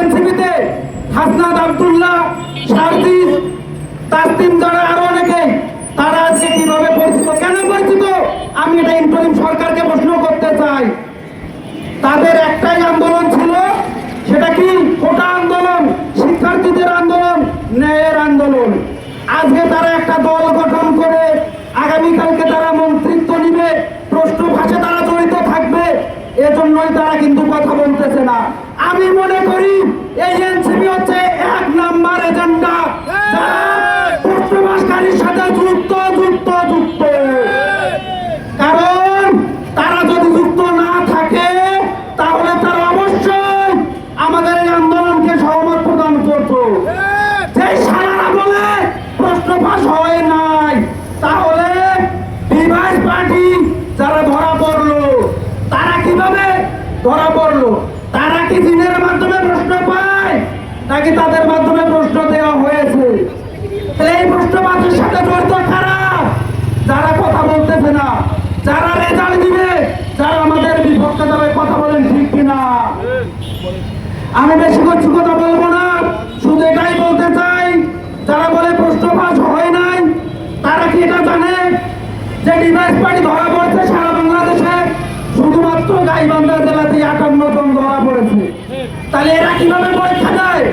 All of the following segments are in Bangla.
এনসিপিতে। হাসনাদ আবদুল্লাহ সারজিস তাসতিম যারা আরও অনেকে, তারা আজকে কীভাবে পরিচিত? কেন পরিচিত? আমি এটা ইন্টারিম সরকারকে প্রশ্ন করতে চাই। তাদের একটাই আন্দোলন ছিল, সেটা কি? কোটা আন্দোলন, শিক্ষার্থীদের আন্দোলন আজকে তারা একটা দল গঠন করে আগামীকালকে তারা মন্ত্রিত্ব নিবে প্রশ্ন ভাষে তারা জড়িত থাকবে এজন্যই তারা কিন্তু কথা বলতেছে না। আমি মনে করি এই এনসিপি হচ্ছে এক নাম্বার এজেন্ডা। সাথে যুক্ত যুক্ত যুক্ত। কারণ তারা যদি যুক্ত না থাকে, তাহলে তারা অবশ্যই আমাদের এই আন্দোলনকে সহমত প্রদান করত। যে সারারা বলে প্রশ্ন ফাঁস হয় নাই, তাহলে ডিভাইস পার্টি যারা ধরা পড়ল ধরা পড়ল। তারা কি দিনের মাধ্যমে প্রশ্ন পায়? নাকি তাদের মাধ্যমে প্রশ্ন দেওয়া হয়েছে? এই প্রশ্নবাদের সাথে জড়িত খারাপ যারা কথা বলতেছে না, যারা রেজাল্ট দিবে, যারা আমাদের বিপক্ষে যাবে, কথা বলেন ঠিক কিনা? আমি বেশি কিছু কথা বলব না, শুধু এটাই বলতে চাই, যারা বলে প্রশ্ন পাস হয় নাই, তারা কি এটা জানে? যে ডিভাইস পার্টি ধরা পড়ছে সারা বাংলাদেশে শুধুমাত্র গাইবান্ধা জেলাতে আটান্ন জন ধরা পড়েছে তাহলে এরা কীভাবে পরীক্ষা দেয়?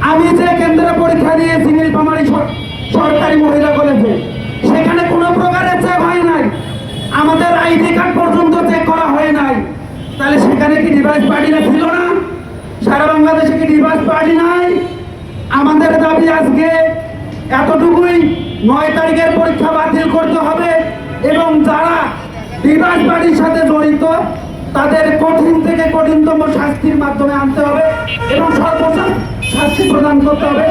আমি যে কেন্দ্রে পরীক্ষা দিয়েছি সর- সরকারি মহিলা কলেজে, সেখানে কোনো প্রকারের চেক হয় নাই। আমাদের আইডি কার্ড পর্যন্ত চেক করা হয় নাই। তাহলে সেখানে কি ডিভাইস পার্টিরা ছিল না? সারা বাংলাদেশে কি ডিভাইস পার্টি নাই? আমাদের দাবি আজকে এতটুকুই। নয় তারিখের পরীক্ষা বাতিল করতে হবে এবং যারা ডিভাইস পার্টির সাথে জড়িত তাদের কঠিন থেকে কঠিনতম শাস্তির মাধ্যমে আনতে হবে এবং সর্বোচ্চ শাস্তি প্রদান করতে হবে।